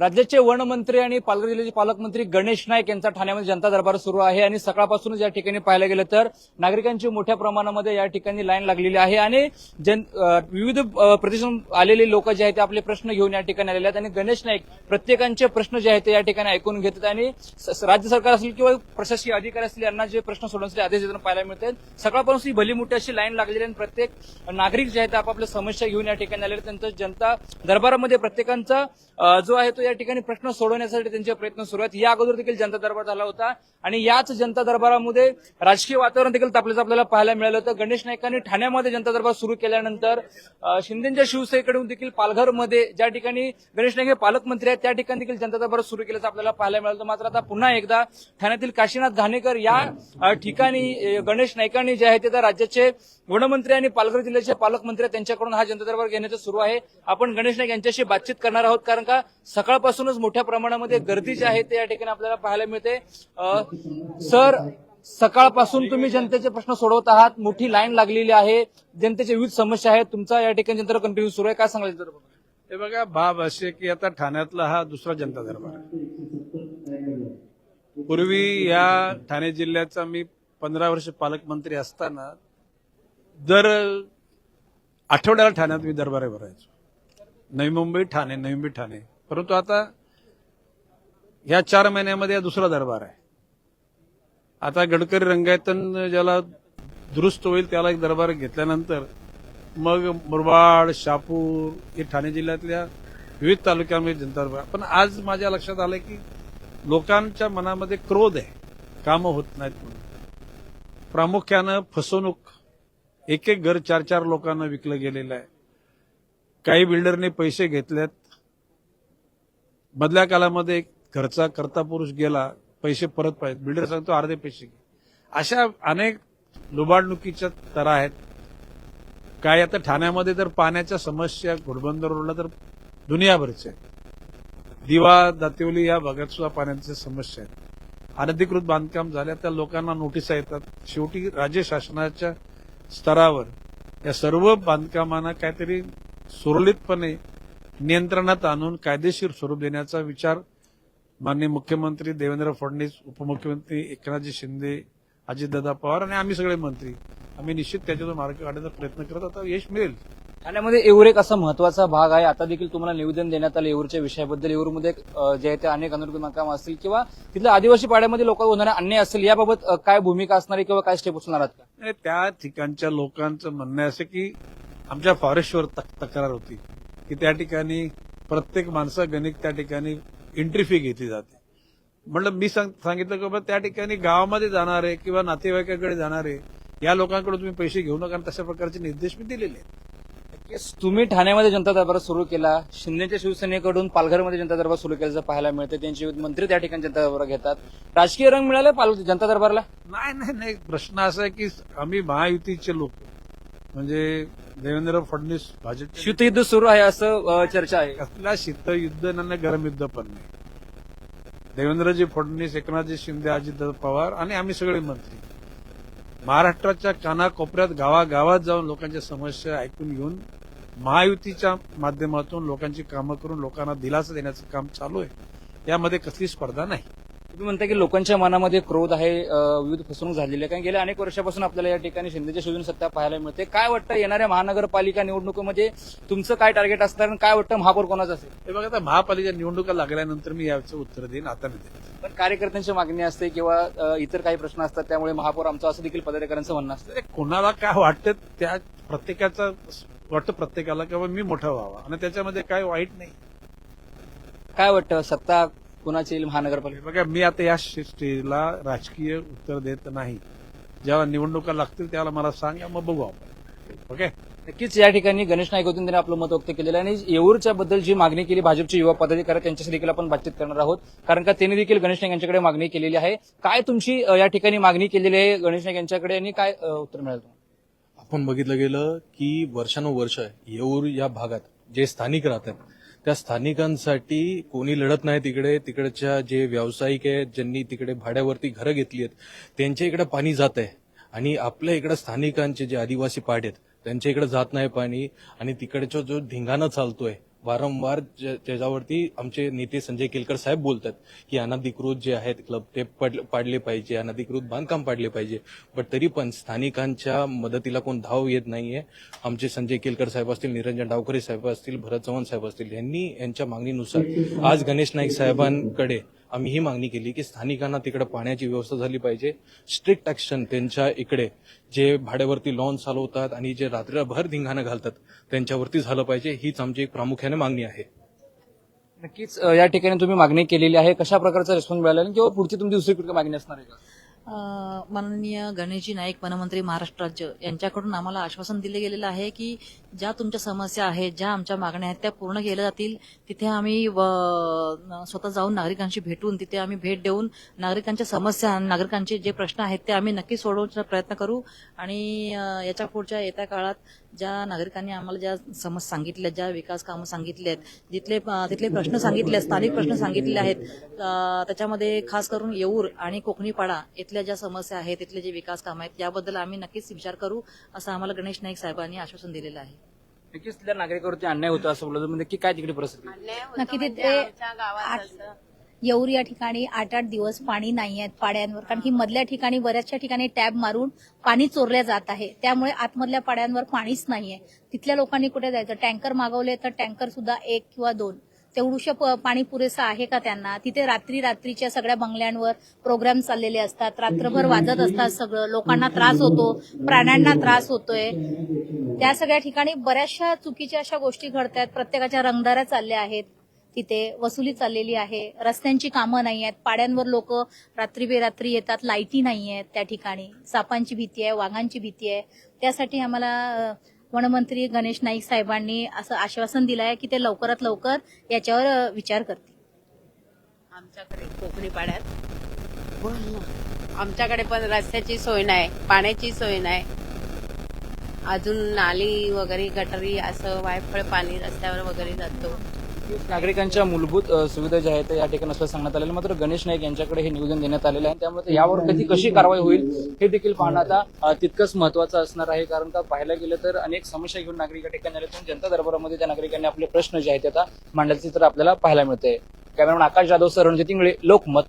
राज्याचे वनमंत्री आणि पालघर जिल्ह्याचे पालकमंत्री गणेश नाईक यांचा ठाण्यामध्ये जनता दरबार सुरू आहे आणि सकाळपासूनच या ठिकाणी पाहायला गेलं तर नागरिकांची मोठ्या प्रमाणामध्ये या ठिकाणी लाईन लागलेली आहे आणि जन विविध प्रदेशातून आलेले लोक जे आहेत ते आपले प्रश्न घेऊन या ठिकाणी आलेले आहेत आणि गणेश नाईक प्रत्येकांचे प्रश्न जे आहेत ते या ठिकाणी ऐकून घेतात आणि स- राज्य सरकार असेल किंवा प्रशासकीय अधिकारी असतील यांना जे प्रश्न सोडवण्यासाठी आदेश देताना पाहायला मिळतात सकाळपासून ही भली मोठी अशी लाईन लागलेली आहे आणि प्रत्येक नागरिक जे आहेत आपापल्या समस्या घेऊन या ठिकाणी आलेले आहेत. त्यांचं जनता दरबारामध्ये प्रत्येकांचा जो आहे तो या ठिकाणी प्रश्न सोडवण्यासाठी त्यांचे प्रयत्न सुरू आहेत या अगोदर देखील जनता दरबार झाला होता. आणि याच जनता दरबारामध्ये राजकीय वातावरण देखील तापल्याचं आपल्याला पाहायला मिळालं होतं. गणेश नाईकांनी ठाण्यामध्ये जनता दरबार सुरू केल्यानंतर शिंदेच्या शिवसेनेकडून देखील पालघरमध्ये ज्या ठिकाणी गणेश नाईक हे पालकमंत्री आहेत त्या ठिकाणी देखील जनता दरबार सुरू केल्याचं आपल्याला पाहायला मिळालं होतं. मात्र आता पुन्हा एकदा ठाण्यातील काशीनाथ घाणेकर या ठिकाणी गणेश नाईकांनी जे आहे ते राज्याचे वनमंत्री आणि पालघर जिल्ह्याचे पालकमंत्री आहेत, त्यांच्याकडून हा जनता दरबार घेण्याचं सुरू आहे. आपण गणेश नाईक यांच्याशी बातचीत करणार आहोत कारण का सकाळपासूनच मोठ्या प्रमाणामध्ये गर्दी जी आहे ते या ठिकाणी आपल्याला पाहायला मिळते. सर सकाळपासून तुम्ही जनतेचे प्रश्न सोडवत आहात. मोठी लाईन लागलेली आहे. जनतेच्या विविध समस्या आहेत. तुमचा या ठिकाणी जनता कंटिन्यू सुरू आहे. काय सांगाल जनता हे बघा बाब असे की आता ठाण्यातला हा दुसरा जनता दरबार. आहे. पूर्वी या ठाणे जिल्ह्याचा मी पंधरा वर्ष पालकमंत्री असताना दर आठवड्याला ठाण्यात मी दरबार भरायचो. नवी मुंबई ठाणे नवी मुंबई ठाणे. परंतु आता ह्या चार महिन्यामध्ये दुसरा दरबार आहे. आता गडकरी रंगायतन ज्याला दुरुस्त होईल त्याला एक दरबार घेतल्यानंतर मग मुरबाड शापूर हे ठाणे जिल्ह्यातल्या विविध तालुक्यांमध्ये जनता दरबार. पण आज माझ्या लक्षात आलं की लोकांच्या मनामध्ये क्रोध आहे. कामं होत नाहीत म्हणून. प्रामुख्यानं फसवणूक एक एक घर चार चार लोकांना विकलं गेलेलं आहे. काही बिल्डरने पैसे घेतलेत. मधल्या काळामध्ये एक घरचा करता पुरुष गेला पैसे परत पाहिजे बिल्डर सांगतो अर्धे पैसे घे. अशा अनेक लुबाडणुकीच्या तरा आहेत. काय आता ठाण्यामध्ये तर पाण्याच्या समस्या घोडबंदर रोडला तर दुनियाभरच्या आहेत. दिवा दातिवली या भागात सुद्धा पाण्याच्या समस्या आहेत. अनधिकृत बांधकाम झाल्या त्या लोकांना नोटिसा येतात. शेवटी राज्य शासनाच्या स्तरावर. या सर्व बांधकामांना काहीतरी सुरळीतपणे नियंत्रणात आणून कायदेशीर स्वरूप देण्याचा विचार माननीय मुख्यमंत्री देवेंद्र फडणवीस उपमुख्यमंत्री एकनाथजी शिंदे अजितदादा पवार आणि आम्ही सगळे मंत्री. आम्ही निश्चित त्याच्यातून मार्ग काढण्याचा प्रयत्न करत आता यश मिळेल. ठाण्यामध्ये येऊर एक असा महत्त्वाचा भाग आहे. आता देखील तुम्हाला निवेदन देण्यात आलं येऊरच्या विषयाबद्दल. येऊरमध्ये जे आहे ते अनेक अनुरूप असतील किंवा तिथल्या आदिवासी पाड्यामध्ये लोक होणारे अन्याय असेल याबाबत काय भूमिका असणार आहे किंवा काय स्टेप उचलणार आहात का? आणि त्या ठिकाणच्या लोकांचं म्हणणं असं की आमच्या फॉरेस्टवर तक- तक्रार होती की त्या ठिकाणी प्रत्येक माणसं गणित त्या ठिकाणी एंट्री फी घेतली जाते. म्हणलं मी सांग- सांगितलं की बाबा त्या ठिकाणी गावामध्ये जाणारे किंवा नातेवाईकाकडे जाणारे या लोकांकडून तुम्ही पैसे घेऊ नका तशा प्रकारचे निर्देश मी दिलेले आहेत. तुम्ही ठाण्यामध्ये जनता दरबार सुरू केला. शिंदेच्या शिवसेनेकडून पालघरमध्ये जनता दरबार सुरू केल्याचं पाहायला मिळतं. त्यांचे मंत्री त्या ठिकाणी जनता दरबार घेतात. राजकीय रंग मिळाला पाल जनता दरबारला? नाही नाही नाही. प्रश्न असा आहे की आम्ही महायुतीचे लोक. म्हणजे देवेंद्र फडणवीस भाजप शीतयुद्ध सुरू आहे असं चर्चा आहे. कसला शीतयुद्ध आणि गरम युद्ध पण नाही. देवेंद्रजी फडणवीस एकनाथजी शिंदे अजित पवार आणि आम्ही सगळे मंत्री. महाराष्ट्राच्या कानाकोपऱ्यात गावागावात जाऊन लोकांच्या समस्या ऐकून घेऊन महायुतीच्या माध्यमातून लोकांची कामं करून लोकांना दिलासा देण्याचं काम चालू आहे. यामध्ये कसली स्पर्धा नाही. तुम्ही म्हणता की लोकांच्या मनामध्ये क्रोध आहे विविध फसवणूक झालेली आहे. कारण गेल्या अनेक वर्षापासून आपल्याला या ठिकाणी शिंदेच्या शिवसेने सत्ता पाहायला मिळते. काय वाटतं येणाऱ्या महानगरपालिका निवडणुकीमध्ये तुमचं काय टार्गेट असणार आणि काय वाटतं महापौर कोणाचं असेल? हे बघा आता महापालिका निवडणुका लागल्यानंतर मी याचं उत्तर देईन आता नाही. पण कार्यकर्त्यांची मागणी असते किंवा इतर काही प्रश्न असतात त्यामुळे महापौर आमचं असं देखील पदाधिकाऱ्यांचं म्हणणं असतं. कोणाला काय वाटतं त्या प्रत्येकाचा वाटतं प्रत्येकाला की बाबा मी मोठा व्हावा. आणि त्याच्यामध्ये काय वाईट नाही. काय वाटतं? सत्ता कुणाची येईल महानगरपालिका बघा मी आता या स्टेजला राजकीय उत्तर देत नाही. जेव्हा निवडणुका लागतील त्याला मला सांगा मग बघू आपण. ओके? नक्कीच या ठिकाणी गणेश नाईक होते त्यांनी आपलं मत व्यक्त केलेलं आहे. आणि येऊरच्या बद्दल जी मागणी केली भाजपचे युवा पदाधिकारी त्यांच्याशी देखील आपण बातचीत करणार आहोत. कारण का त्यांनी देखील गणेश नाईक यांच्याकडे मागणी केलेली आहे. काय तुमची या ठिकाणी मागणी केलेली आहे गणेश नाईक यांच्याकडे? आणि काय उत्तर मिळालं? आपण बघितलं गेलं की वर्षानुवर्ष येऊर या भागात जे स्थानिक राहतात त्या स्थानिकांसाठी कोणी लढत नाही तिकडे. तिकडच्या जे व्यावसायिक आहेत ज्यांनी तिकडे भाड्यावरती घरं घेतली आहेत त्यांच्या इकडे पाणी जात आहे. आणि आपल्या इकडे स्थानिकांचे जे आदिवासी पाड आहेत त्यांच्या इकडे जात नाही पाणी. आणि तिकडचा जो धिंगाणा चालतोय वारंवार ज- त्याच्यावरती आमचे नेते संजय केलकर साहेब बोलतात की अनधिकृत जे आहेत क्लब ते पाडले पाहिजे अनधिकृत बांधकाम पाडले पाहिजे. पण तरी पण स्थानिकांच्या मदतीला कोण धाव येत नाहीये. आमचे संजय केलकर साहेब असतील निरंजन डावकरे साहेब असतील भरत चव्हाण साहेब असतील यांनी यांच्या मागणीनुसार आज गणेश नाईक साहेबांकडे आम्ही ही मागणी केली की स्थानिकांना तिकडे पाण्याची व्यवस्था झाली पाहिजे. स्ट्रिक्ट ऍक्शन त्यांच्या इकडे जे भाड्यावरती लॉन चालवतात आणि जे रात्रभर धिंगाणं घालतात त्यांच्यावरती झालं पाहिजे. हीच आमची एक प्रामुख्याने मागणी आहे. नक्कीच या ठिकाणी तुम्ही मागणी केलेली आहे. कशा प्रकारचा रिस्पॉन्स मिळाला? आणि किंवा पुढची तुमची दुसरीकडे मागणी असणार आहे का? माननीय गणेशजी नाईक वनमंत्री महाराष्ट्र राज्य यांच्याकडून आम्हाला आश्वासन दिले गेलेलं आहे की ज्या तुमच्या समस्या आहेत ज्या आमच्या मागण्या आहेत त्या पूर्ण केल्या जातील. तिथे आम्ही व- स्वतः जाऊन नागरिकांशी भेटून तिथे आम्ही भेट देऊन नागरिकांच्या समस्या नागरिकांचे जे प्रश्न आहेत ते आम्ही नक्की सोडवण्याचा प्रयत्न करू. आणि याच्या पुढच्या येत्या काळात ज्या नागरिकांनी आम्हाला ज्या समस्या सांगितल्या ज्या विकास कामं सांगितली आहेत जिथले तिथले प्रश्न सांगितले आहेत, स्थानिक प्रश्न सांगितले आहेत त्याच्यामध्ये खास करून येऊर आणि कोकणीपाडा इथल्या इथल्या ज्या समस्या आहेत तिथले जे विकास कामं आहेत याबद्दल आम्ही नक्कीच विचार करू असं आम्हाला गणेश नाईक साहेबांनी आश्वासन दिलेलं आहे. नक्कीच तिथल्या नागरिकांवरती अन्याय होतो असं बोलतो म्हणजे की काय तिकडे परिस्थिती? नक्की तिथे आठ- येऊर या ठिकाणी आठ आठ दिवस पाणी नाही आहेत पाड्यांवर. कारण की मधल्या ठिकाणी बऱ्याचशा ठिकाणी टॅब मारून पाणी चोरल्या जात आहे. त्यामुळे आतमधल्या पाड्यांवर पाणीच नाहीये. तिथल्या लोकांनी कुठे जायचं? टँकर मागवले तर टँकर सुद्धा एक किंवा दोन. तेवढूशं प- पाणी पुरेसं आहे का त्यांना? तिथे रात्री रात्रीच्या सगळ्या बंगल्यांवर प्रोग्राम चाललेले असतात. रात्रभर वाजत असतात सगळं. लोकांना त्रास होतो. प्राण्यांना त्रास होतोय. त्या सगळ्या ठिकाणी बऱ्याचशा चुकीच्या अशा गोष्टी घडतात प्रत्येकाच्या रंगदाऱ्या चालल्या आहेत. तिथे वसुली चाललेली आहे. रस्त्यांची कामं नाही आहेत. पाड्यांवर लोक रात्री बेरात्री येतात. लाईटी नाही आहेत त्या ठिकाणी. सापांची भीती आहे वाघांची भीती आहे. त्यासाठी आम्हाला वनमंत्री गणेश नाईक साहेबांनी असं आश्वासन दिलं आहे की ते लवकरात लवकर याच्यावर विचार करतील. आमच्याकडे कोकणी पाड्यात आमच्याकडे पण रस्त्याची सोय नाही पाण्याची सोय नाही. अजून नाली वगैरे गटरी असं वायफळ पाणी रस्त्यावर वगैरे जातो. नागरिकांच्या मूलभूत सुविधा ज्या आहेत या ठिकाणी असल्याचं सांगण्यात आलेलं मात्र गणेश नाईक यांच्याकडे हे निवेदन देण्यात आलेलं आहे. त्यामुळे यावर कधी कशी कारवाई होईल हे देखील पाहणं आता तितकंच महत्वाचं असणार आहे. कारण का पाहायला गेलं तर अनेक समस्या घेऊन नागरिक या ठिकाणी आले जनता दरबारामध्ये त्या नागरिकांनी आपले प्रश्न जे आहेत आता मांडल्याचे तर आपल्याला पाहायला मिळते कॅमेरामॅन आकाश जाधव सर रणजित इंगळे लोकमत.